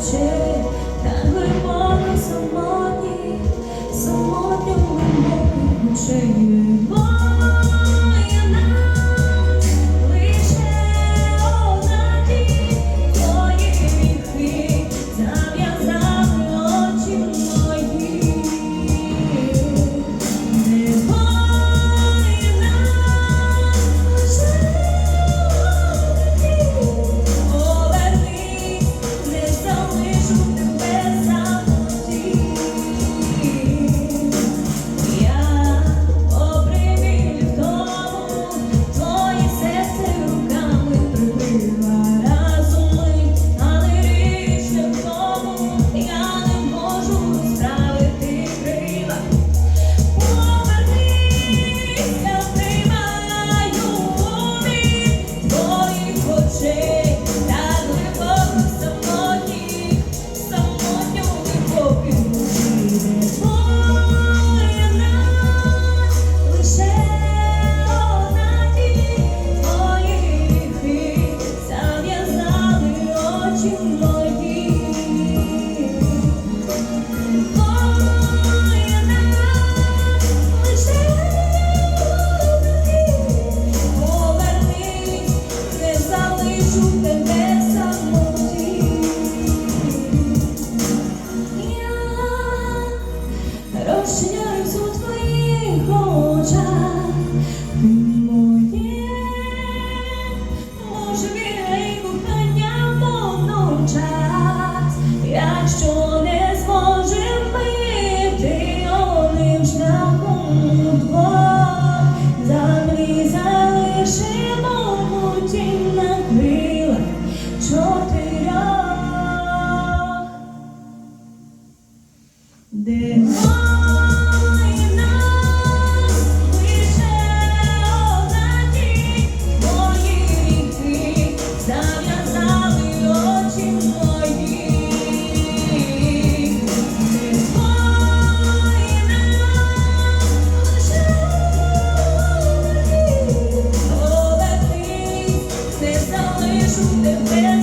change. розчиняюсь у твоїх очах, ти моє, може віра і кохання водночас, якщо не зможемо ми, ти одним шляхом удвох, замрі залишимо путінь the when